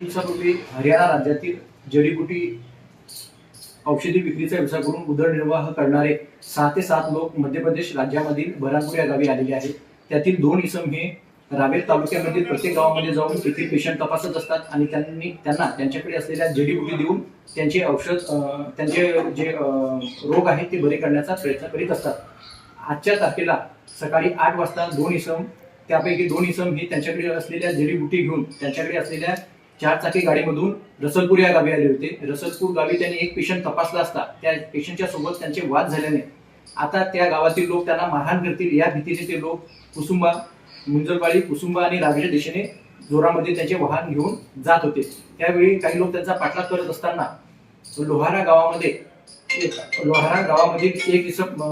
दिवसापूर्वी हरियाणा राज्यातील जडीबुटी औषधी विक्रीचा व्यवसाय करून उदरनिर्वाह करणारे सहा ते सात लोक मध्य प्रदेश राज्यामधील बरानपूर या गावी आलेले आहेत. त्यातील दोन इसम हे रावेर तालुक्यामधील प्रत्येक गावामध्ये जाऊन तेथील पेशंट तपासत असतात आणि त्यांनी त्यांना त्यांच्याकडे असलेल्या जडीबुटी देऊन त्यांचे औषध त्यांचे जे रोग आहेत ते बरे करण्याचा प्रयत्न करीत असतात. आजच्या तारखेला सकाळी आठ वाजता दोन इसम त्यापैकी दोन इसम हे त्यांच्याकडे असलेल्या जडीबुटी घेऊन त्यांच्याकडे असलेल्या चार चाकी गाडीमधून रसलपूर या गावी आले होते. रसलपूर गावी त्यांनी एक पेशंट तपासला असता. त्या पेशंटच्या सोबत त्यांचे वाद झाल्याने आता त्या गावातील लोक त्यांना मारहाण करतील. या भीतीने ते लोक कुसुंबा मुंजलवाडी कुसुंबा आणि रावेच्या दिशेने जोरामध्ये त्यांचे वाहन घेऊन जात होते. त्यावेळी काही लोक त्यांचा पाठलाग करत असताना लोहारा गावामध्ये लोहारा गावामधील एक इसम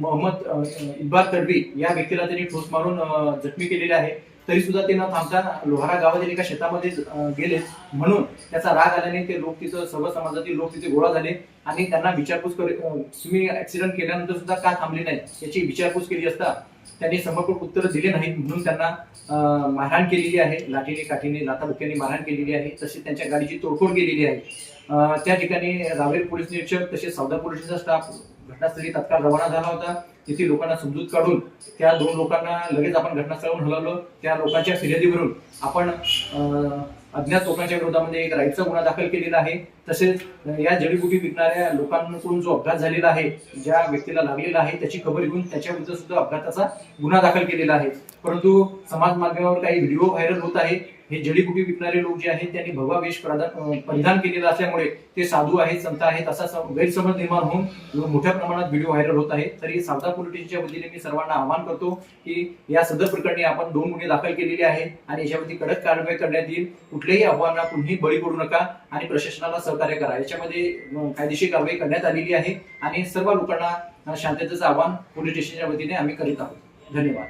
मोहम्मद इकबाल तडवी या व्यक्तीला त्यांनी ठोस मारून जखमी केलेले आहे. तरी सुद्धा ते न थांबता लोहारा गावातील एका शेतामध्ये गेले. म्हणून त्याचा राग आल्याने ते लोक तिथं सर्व समाजातील लोक तिथे गोळा झाले आणि त्यांना विचारपूस करे तुम्ही ऍक्सिडेंट केल्यानंतर सुद्धा का थांबले नाही? याची विचारपूस केली असता त्यांनी समर्पक उत्तर दिले नाहीत. म्हणून त्यांना मारहाण केलेली आहे. लाठीने काठीने लाथाबुक्याने मारहाण केलेली आहे. तसेच त्यांच्या गाडीची तोडफोड केलेली आहे. त्या ठिकाणी रावेर पोलीस निरीक्षक तसेच सौदा पोलिसांचा स्टाफ घटनास्थळी तत्काळ रवाना झाला होता. तेथील लोकांना समजूत काढून त्या दोन लोकांना लगेच आपण घटनास्थळावरून हलवलं. त्या लोकांच्या फिर्यादीवरून आपण अज्ञात लोकांच्या विरोधामध्ये एक राईटचा गुन्हा दाखल केलेला आहे. तसेच या जडीबुटी विकणाऱ्या लोकांकडून जो अपघात झालेला आहे ज्या व्यक्तीला लागलेला आहे त्याची खबर घेऊन त्याच्याबद्दल सुद्धा अपघाताचा गुन्हा दाखल केलेला आहे. परंतु समाज माध्यमावर काही व्हिडिओ व्हायरल होत आहे. हे जडीबुटी विकणारे लोक जे आहेत त्यांनी भगवा वेश परिधान केलेला असल्यामुळे ते साधू आहेत संत आहेत असा गैरसमज निर्माण होऊन मोठ्या प्रमाणात व्हिडिओ व्हायरल होत आहे. तरी सावधा पोलिटिशनच्या स्टेशनच्या वतीने मी सर्वांना आवाहन करतो की या सदर प्रकरणी आपण दोन गुन्हे दाखल केलेले आहे आणि याच्यावरती कडक कारवाई करण्यात येईल. कुठल्याही आव्हानांना कुणीही बळी पडू नका आणि प्रशासनाला सहकार्य करा. याच्यामध्ये कायदेशीर कारवाई करण्यात आलेली आहे आणि सर्व लोकांना शांततेचं आवाहन पोलीस स्टेशनच्या वतीने आम्ही करीत आहोत. धन्यवाद.